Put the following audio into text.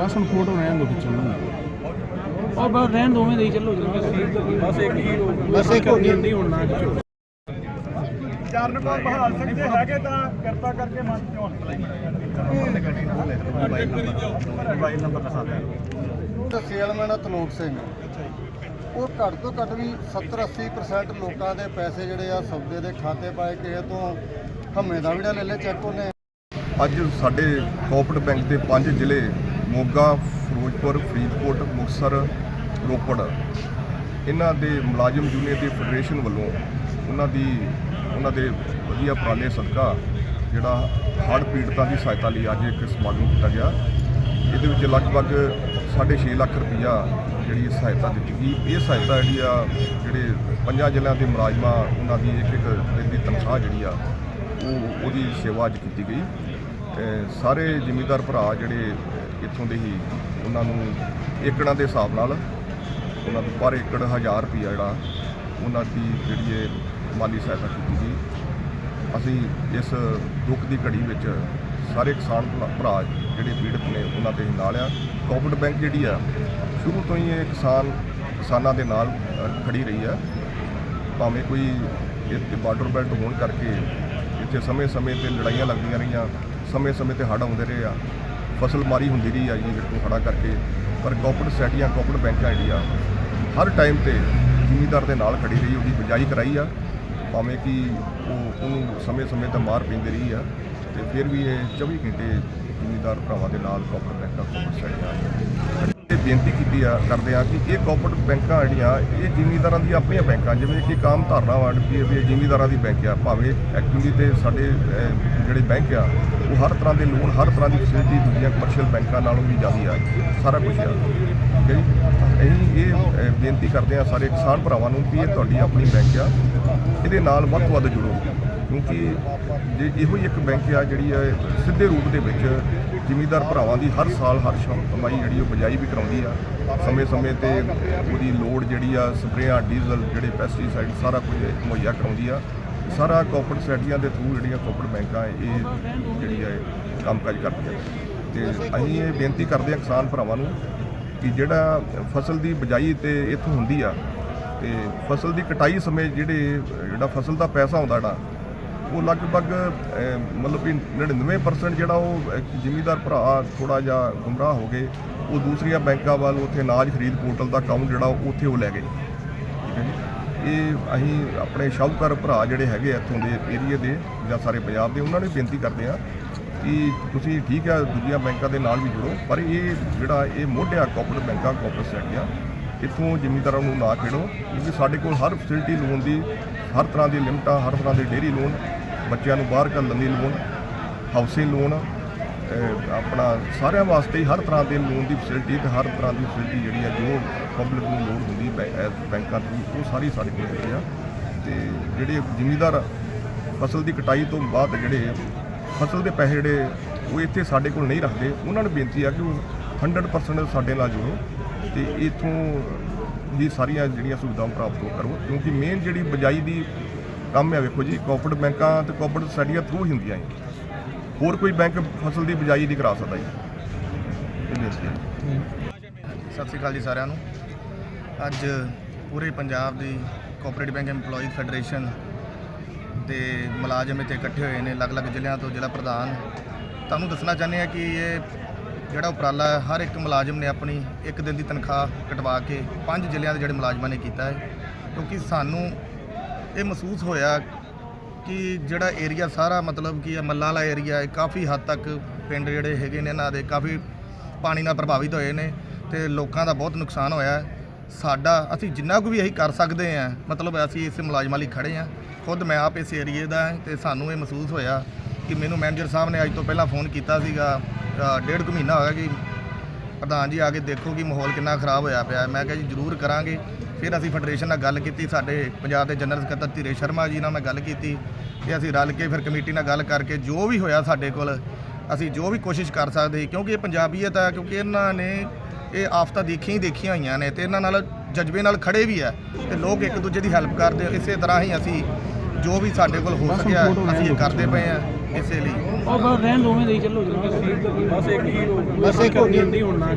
ਹੁਣ ਫੋਟੋ ਰਹਿਣ ਦੋ ਖਿੱਚਣ ਨੂੰ ਉਹ ਬਸ ਰਹਿਣ ਦੋਵੇਂ ਦੇ ਚੱਲੋ ਬਸ ਇੱਕ ਹੀ ਬਸ ਇੱਕ ਨਹੀਂ ਹੁਣ ਨਾ ਖਿੱਚੋ ਚਰਨ ਕੋ ਬਹਾਲ ਸਿੰਘ ਦੇ ਹੈਗੇ ਤਾਂ ਕਿਰਪਾ ਕਰਕੇ ਮੰਚ ਤੇ ਹੁਣ ਮੋਬਾਈਲ ਨੰਬਰ ਲਿਖਾ ਦੇ। ਸੇਲਮੈਨ ਆ ਤਲੋਕ ਸਿੰਘ। ਉਹ ਘੱਟ ਤੋਂ ਘੱਟ ਵੀ 70 80% ਲੋਕਾਂ ਦੇ ਪੈਸੇ ਜਿਹੜੇ ਆ ਸੌਦੇ ਦੇ ਖਾਤੇ ਪਾਏ ਕਿਸੇ ਤੋਂ ਹਮੇ ਦਾ ਵੀ ਲੈ ਲੈ ਚੈੱਕ ਉਹਨੇ। ਅੱਜ ਸਾਡੇ ਕੋਆਪਰੇਟਿਵ ਬੈਂਕ ਦੇ ਪੰਜ ਜ਼ਿਲ੍ਹੇ ਮੋਗਾ, ਫਿਰੋਜ਼ਪੁਰ, ਫਰੀਦਕੋਟ, ਮੁਕਤਸਰ, ਰੋਪੜ। ਇਹਨਾਂ ਦੇ ਮੁਲਾਜ਼ਮ ਯੂਨੀਅਨ ਦੀ ਫੈਡਰੇਸ਼ਨ ਵੱਲੋਂ ਉਹਨਾਂ ਦੀ, ਉਹਨਾਂ ਦੇ ਵਧੀਆ ਉਪਰਾਲੇ ਸਦਕਾ, ਜਿਹੜਾ ਹੜ੍ਹ ਪੀੜਤਾਂ ਦੀ ਸਹਾਇਤਾ ਲਈ ਅੱਜ ਇੱਕ ਸਮਾਗਮ ਕੀਤਾ ਗਿਆ। ਇਹਦੇ ਵਿੱਚ ਲਗਭਗ 6.5 ਲੱਖ ਰੁਪਈਆ ਜਿਹੜੀ ਇਹ ਸਹਾਇਤਾ ਦਿੱਤੀ ਗਈ। ਇਹ ਸਹਾਇਤਾ ਜਿਹੜੀ ਆ, ਜਿਹੜੇ ਪੰਜਾਂ ਜ਼ਿਲ੍ਹਿਆਂ ਦੇ ਮੁਲਾਜ਼ਮਾਂ, ਉਹਨਾਂ ਦੀ ਇੱਕ ਇੱਕ ਦਿਨ ਦੀ ਤਨਖਾਹ ਜਿਹੜੀ ਆ, ਉਹ ਉਹਦੀ ਸੇਵਾ ਅੱਜ ਕੀਤੀ ਗਈ। ਸਾਰੇ ਜ਼ਿਮੀਂਦਾਰ ਭਰਾ ਜਿਹੜੇ ਇੱਥੋਂ ਦੇ ਹੀ ਉਹਨਾਂ ਨੂੰ ਏਕੜਾਂ ਦੇ ਹਿਸਾਬ ਨਾਲ ਉਹਨਾਂ ਨੂੰ ਪਰ ਏਕੜ 1000 ਰੁਪਈਆ ਜਿਹੜਾ ਉਹਨਾਂ ਦੀ ਜਿਹੜੀ ਇਹ ਮਾਲੀ ਸਹਾਇਤਾ ਕੀਤੀ ਗਈ। ਅਸੀਂ ਇਸ ਦੁੱਖ ਦੀ ਘੜੀ ਵਿੱਚ ਸਾਰੇ ਕਿਸਾਨ ਭਰਾ- ਭਰਾ ਜਿਹੜੇ ਪੀੜਤ ਨੇ ਉਹਨਾਂ ਦੇ ਨਾਲ ਆ। ਕੋਆਪਰੇਟਿਵ ਬੈਂਕ ਜਿਹੜੀ ਆ ਸ਼ੁਰੂ ਤੋਂ ਹੀ ਇਹ ਕਿਸਾਨ ਕਿਸਾਨਾਂ ਦੇ ਨਾਲ ਅ, ਖੜੀ ਰਹੀ ਆ। ਭਾਵੇਂ ਕੋਈ ਇੱਥੇ ਬਾਰਡਰ ਬੈਲਟ ਹੋਣ ਕਰਕੇ ਇੱਥੇ ਸਮੇਂ-ਸਮੇਂ ਤੇ ਲੜਾਈਆਂ ਲੱਗਦੀਆਂ ਰਹੀਆਂ ਸਮੇਂ-ਸਮੇਂ ਤੇ ਹੜ੍ਹ ਆਉਂਦੇ ਰਹੇ ਆ। ਫਸਲ ਮਾਰੀ ਹੁੰਦੀ ਰਹੀ ਆ ਜੀ ਨੂੰ ਹੜ੍ਹਾਂ ਕਰਕੇ। ਪਰ ਕੋਆਪਰੇਟਿਵ ਸੋਸਾਇਟੀਆਂ ਕੋਆਪਰੇਟਿਵ ਬੈਂਕਾਂ ਜਿਹੜੀਆਂ ਹਰ ਟਾਈਮ ਤੇ ਜ਼ਿਮੀਂਦਾਰ ਦੇ ਨਾਲ ਖੜੀ ਰਹੀ, ਉਹਦੀ ਬਿਜਾਈ ਕਰਾਈ ਆ। ਭਾਵੇਂ ਕਿ ਉਹ, ਉਹਨੂੰ ਸਮੇਂ-ਸਮੇਂ ਤੇ ਮਾਰ ਪੈਂਦੀ ਰਹੀ ਆ। ਤੇ ਫਿਰ ਵੀ ਇਹ 24 ਘੰਟੇ ਜ਼ਿਮੀਂਦਾਰ ਭਰਾਵਾਂ ਦੇ ਨਾਲ ਕੋਆਪਰੇਟਿਵ ਬੈਂਕ ਕੋਆਪਰੇਟਿਵ ਸੋਸਾਇਟੀਆਂ ਇਹ ਬੇਨਤੀ ਕੀਤੀ ਆ, ਕਰਦੇ ਆ ਕਿ ਇਹ ਕੋਆਪਰੇਟਿਵ ਬੈਂਕਾਂ ਜਿਹੜੀਆਂ, ਇਹ ਜ਼ਿਮੀਂਦਾਰਾਂ ਦੀਆਂ ਆਪਣੀਆਂ ਬੈਂਕਾਂ, ਜਿਵੇਂ ਕਿ ਕਾਮ ਧਾਰਨਾ ਵੰਡ ਵੀ ਇਹ ਵੀ ਜ਼ਿਮੀਂਦਾਰਾਂ ਦੀ ਬੈਂਕ ਆ, ਭਾਵੇਂ ਐਕਚੁਅਲੀ ਤੇ ਸਾਡੇ ਜਿਹੜੇ ਬੈਂਕ ਆ, ਉਹ ਹਰ ਤਰ੍ਹਾਂ ਦੇ ਲੋਨ ਹਰ ਤਰ੍ਹਾਂ ਦੀ ਫੈਸਿਲਿਟੀ ਦੂਜੀਆਂ ਕਮਰਸ਼ੀਅਲ ਬੈਂਕਾਂ ਨਾਲੋਂ ਵੀ ਜ਼ਿਆਦਾ ਆ, ਸਾਰਾ ਕੁਝ ਆ, ਠੀਕ ਹੈ ਜੀ? ਅਸੀਂ ਇਹ ਬੇਨਤੀ ਕਰਦੇ ਆ ਸਾਰੇ ਕਿਸਾਨ ਭਰਾਵਾਂ ਨੂੰ ਕਿ ਇਹ ਤੁਹਾਡੀ ਆਪਣੀ ਬੈਂਕ ਆ, ਇਹਦੇ ਨਾਲ ਵੱਧ ਤੋਂ ਵੱਧ ਜੁੜੋ। ਕਿਉਂਕਿ ਜੇ ਇਹੋ ਹੀ ਇੱਕ ਬੈਂਕ ਆ ਜਿਹੜੀ ਹੈ ਸਿੱਧੇ ਰੂਪ ਦੇ ਵਿੱਚ ਜ਼ਿਮੀਂਦਾਰ ਭਰਾਵਾਂ ਦੀ ਹਰ ਸਾਲ ਹਰ ਸ਼ਮ ਕਮਾਈ ਜਿਹੜੀ ਉਹ ਬਜਾਈ ਵੀ ਕਰਾਉਂਦੀ ਆ। ਸਮੇਂ-ਸਮੇਂ ਤੇ ਉਹਦੀ ਲੋੜ ਜਿਹੜੀ ਆ ਸਪਰੇਆਂ ਡੀਜ਼ਲ ਜਿਹੜੇ ਪੈਸਟੀਸਾਈਡ ਸਾਰਾ ਕੁਝ ਮੁਹੱਈਆ ਕਰਾਉਂਦੀ ਆ। ਸਾਰਾ ਕੋਆਪਰੇਟਿਵ ਸੋਸਾਇਟੀਆਂ ਦੇ ਥਰੂ ਜਿਹੜੀਆਂ ਕੋਆਪਰੇਟਿਵ ਬੈਂਕਾਂ ਇਹ ਜਿਹੜੀ ਹੈ ਕੰਮਕਾਜ ਕਰਦੀਆਂ ਤੇ ਅਸੀਂ ਇਹ ਬੇਨਤੀ ਕਰਦੇ ਆ ਕਿਸਾਨ ਭਰਾਵਾਂ ਨੂੰ ਕਿ ਜਿਹੜਾ ਫਸਲ ਦੀ ਬਜਾਈ ਤੇ ਇੱਥੋਂ ਹੁੰਦੀ ਆ, ਤੇ ਫਸਲ ਦੀ ਕਟਾਈ ਸਮੇਂ ਜਿਹੜੇ, ਜਿਹੜਾ ਫਸਲ ਦਾ ਪੈਸਾ ਆਉਂਦਾ ਜਿਹੜਾ ਉਹ ਲਗਭਗ ਮਤਲਬ ਕਿ 99% ਜਿਹੜਾ ਉਹ ਜ਼ਿਮੀਦਾਰ ਭਰਾ ਥੋੜਾ ਜਿਹਾ ਗੁੰਮਰਾਹ ਹੋ ਗਏ। ਉਹ ਦੂਸਰੀਆਂ ਬੈਂਕਾਂ ਵੱਲ ਉੱਥੇ ਅਨਾਜ ਖਰੀਦ ਪੋਰਟਲ ਦਾ ਅਕਾਊਂਟ ਜਿਹੜਾ ਉਹ ਉੱਥੇ ਉਹ ਲੈ ਗਏ। ਠੀਕ ਹੈ ਜੀ? ਇਹ ਅਸੀਂ ਆਪਣੇ ਸ਼ਾਹੂਕਾਰ ਭਰਾ ਜਿਹੜੇ ਹੈਗੇ ਆ ਇੱਥੋਂ ਦੇ ਏਰੀਏ ਦੇ ਜਾਂ ਸਾਰੇ ਪੰਜਾਬ ਦੇ, ਉਹਨਾਂ ਨੂੰ ਬੇਨਤੀ ਕਰਦੇ ਆ ਕਿ ਤੁਸੀਂ ਠੀਕ ਹੈ ਦੂਜੀਆਂ ਬੈਂਕਾਂ ਦੇ ਨਾਲ ਵੀ ਜੁੜੋ। ਪਰ ਇਹ ਜਿਹੜਾ ਇਹ ਮੋਢਿਆ ਕੋਆਪਰੇਟਿਵ ਬੈਂਕਾਂ ਕੋਆਪਰੇਟਿਵ ਸੋਸਾਇਟੀਆਂ ਇੱਥੋਂ ਜ਼ਿਮੀਂਦਾਰਾਂ ਨੂੰ ਨਾ ਖੇਡੋ। ਕਿਉਂਕਿ ਸਾਡੇ ਕੋਲ ਹਰ ਫੈਸਿਲਿਟੀ ਲੋਨ ਦੀ, ਹਰ ਤਰ੍ਹਾਂ ਦੀ ਲਿਮਟਾਂ ਹਰ ਤਰ੍ਹਾਂ ਦੇ ਡੇਰੀ ਲੋਨ ਬੱਚਿਆਂ ਨੂੰ ਬਾਹਰ ਕੱਢਣ ਦੀ ਲੋਨ ਹਾਊਸਿੰਗ ਲੋਨ ਆਪਣਾ ਸਾਰਿਆਂ ਵਾਸਤੇ ਹਰ ਤਰ੍ਹਾਂ ਦੇ ਲੋਨ ਦੀ ਫੈਸਿਲਿਟੀ ਤੇ ਹਰ ਤਰ੍ਹਾਂ ਦੀ ਫੈਸਿਲਿਟੀ ਜਿਹੜੀ ਹੈ, ਜੋ ਪਬਲਿਕ ਨੂੰ ਲੋੜ ਹੁੰਦੀ ਬੈਂਕਾਂ ਤੋਂ ਉਹ ਸਾਰੀ ਸਾਡੇ ਕੋਲ ਹੈਗੀ ਆ। ਤੇ ਜਿਹੜੇ ਜ਼ਿਮੀਦਾਰ ਫਸਲ ਦੀ ਕਟਾਈ ਤੋਂ ਬਾਅਦ ਜਿਹੜੇ ਫਸਲ ਦੇ ਪੈਸੇ ਜਿਹੜੇ ਉਹ ਇੱਥੇ ਸਾਡੇ ਕੋਲ ਨਹੀਂ ਰੱਖਦੇ, ਉਹਨਾਂ ਨੂੰ ਬੇਨਤੀ ਆ ਕਿ ਉਹ 100% ਸਾਡੇ ਨਾਲ ਜੁੜੋ ਤੇ ਇਥੋਂ ਦੀ ਸਾਰੀਆਂ ਜਿਹੜੀਆਂ ਸੁਵਿਧਾਵਾਂ ਪ੍ਰਾਪਤ ਹੋ ਕਰੋ, ਕਿਉਂਕਿ ਮੇਨ ਜਿਹੜੀ ਬਜਾਈ ਦੀ ਕੰਮ ਹੈ ਵੇਖੋ ਜੀ ਕੋਆਪਰੇਟਿਵ ਬੈਂਕਾਂ ਤੇ ਕੋਆਪਰੇਟਿਵ ਸੋਸਾਇਟੀਆਂ ਥਰੂ ਹੀ ਹੁੰਦੀਆਂ ਹੈ ਹੋਰ ਕੋਈ ਬੈਂਕ ਫਸਲ ਦੀ ਬਜਾਈ ਨਹੀਂ ਕਰਾ ਸਕਦਾ ਜੀ। ਸਤਿ ਸ਼੍ਰੀ ਅਕਾਲ ਜੀ ਸਾਰਿਆਂ ਨੂੰ। ਅੱਜ ਪੂਰੇ ਪੰਜਾਬ ਦੀ ਕੋਆਪਰੇਟਿਵ ਬੈਂਕ EMPLOYEE ਫੈਡਰੇਸ਼ਨ ਦੇ ਮੁਲਾਜ਼ਮ ਇੱਥੇ ਇਕੱਠੇ ਹੋਏ ਨੇ, ਅਲੱਗ-ਅਲੱਗ ਜ਼ਿਲ੍ਹਿਆਂ ਤੋਂ ਜ਼ਿਲ੍ਹਾ ਪ੍ਰਧਾਨ। ਤੁਹਾਨੂੰ ਦੱਸਣਾ ਚਾਹੁੰਦੇ ਹਾਂ ਕਿ ਇਹ ਜਿਹੜਾ ਉਪਰਾਲਾ ਹੈ, ਹਰ ਇੱਕ ਮੁਲਾਜ਼ਮ ਨੇ ਆਪਣੀ ਇੱਕ ਦਿਨ ਦੀ ਤਨਖਾਹ ਕਟਵਾ ਕੇ ਪੰਜ ਜ਼ਿਲ੍ਹਿਆਂ ਦੇ ਜਿਹੜੇ ਮੁਲਾਜ਼ਮਾਂ ਨੇ ਕੀਤਾ ਹੈ। ਕਿਉਂਕਿ ਸਾਨੂੰ ਇਹ ਮਹਿਸੂਸ ਹੋਇਆ ਕਿ ਜਿਹੜਾ ਏਰੀਆ ਸਾਰਾ ਮਤਲਬ ਕਿ ਇਹ ਮੱਲਾਂ ਵਾਲਾ ਏਰੀਆ ਹੈ ਕਾਫੀ ਹੱਦ ਤੱਕ ਪਿੰਡ ਜਿਹੜੇ ਹੈਗੇ ਨੇ ਇਹਨਾਂ ਦੇ ਕਾਫੀ ਪਾਣੀ ਨਾਲ ਪ੍ਰਭਾਵਿਤ ਹੋਏ ਨੇ ਤੇ ਲੋਕਾਂ ਦਾ ਬਹੁਤ ਨੁਕਸਾਨ ਹੋਇਆ ਹੈ। ਸਾਡਾ ਅਸੀਂ ਜਿੰਨਾ ਕੁ ਵੀ ਅਸੀਂ ਕਰ ਸਕਦੇ ਹਾਂ ਮਤਲਬ ਅਸੀਂ ਇਸ ਮੁਲਾਜ਼ਮਾਂ ਲਈ ਖੜੇ ਹਾਂ। ਖੁਦ ਮੈਂ ਆਪ ਇਸ ਏਰੀਏ ਦਾ ਹਾਂ ਤੇ ਸਾਨੂੰ ਇਹ ਮਹਿਸੂਸ ਹੋਇਆ ਕਿ ਮੈਨੂੰ ਮੈਨੇਜਰ ਸਾਹਿਬ ਨੇ ਅੱਜ ਤੋਂ ਪਹਿਲਾਂ ਫੋਨ ਕੀਤਾ ਸੀਗਾ ਅ, ਡੇਢ ਕੁ ਮਹੀਨਾ ਹੋਇਆ ਕਿ ਪ੍ਰਧਾਨ ਜੀ ਆ ਕੇ ਦੇਖੋ ਕਿ ਮਾਹੌਲ ਕਿੰਨਾ ਖਰਾਬ ਹੋਇਆ ਪਿਆ। ਮੈਂ ਕਿਹਾ ਜੀ ਜ਼ਰੂਰ ਕਰਾਂਗੇ। ਫਿਰ ਅਸੀਂ ਫੈਡਰੇਸ਼ਨ ਨਾਲ ਗੱਲ ਕੀਤੀ ਸਾਡੇ ਪੰਜਾਬ ਦੇ ਜਨਰਲ ਸਕੱਤਰ ਧੀਰੇ ਸ਼ਰਮਾ ਜੀ ਨਾਲ ਮੈਂ ਗੱਲ ਕੀਤੀ ਤੇ ਅਸੀਂ ਰਲ ਕੇ ਫਿਰ ਕਮੇਟੀ ਨਾਲ ਗੱਲ ਕਰਕੇ ਜੋ ਵੀ ਹੋਇਆ ਸਾਡੇ ਕੋਲ ਅਸੀਂ ਜੋ ਵੀ ਕੋਸ਼ਿਸ਼ ਕਰ ਸਕਦੇ ਕਿਉਂਕਿ ਇਹ ਪੰਜਾਬੀਅਤ ਹੈ ਕਿਉਂਕਿ ਇਹਨਾਂ ਨੇ ਇਹ ਆਫਤਾਂ ਦੇਖੀਆਂ ਹੀ ਦੇਖੀਆਂ ਹੋਈਆਂ ਨੇ ਤੇ ਇਹਨਾਂ ਨਾਲ ਜਜ਼ਬੇ ਨਾਲ ਖੜੇ ਵੀ ਹੈ ਤੇ ਲੋਕ ਇੱਕ ਦੂਜੇ ਦੀ ਹੈਲਪ ਕਰਦੇ ਇਸੇ ਤਰ੍ਹਾਂ ਹੀ ਅਸੀਂ ਜੋ ਵੀ ਸਾਡੇ ਕੋਲ ਹੋ ਸਕਿਆ ਅਸੀਂ ਇਹ ਕਰਦੇ ਪਏ ਆ। ਇਸੇ ਲਈ। ਉਹ ਬਸ ਰਹਿਣ ਦੋਵੇਂ ਦੇ ਚੱਲੋ ਜੀ। ਬਸ ਇੱਕ ਹੀ ਬਸ ਇੱਕ ਹੋ ਗਈ। ਨਹੀਂ ਹੁਣ। ਨਾ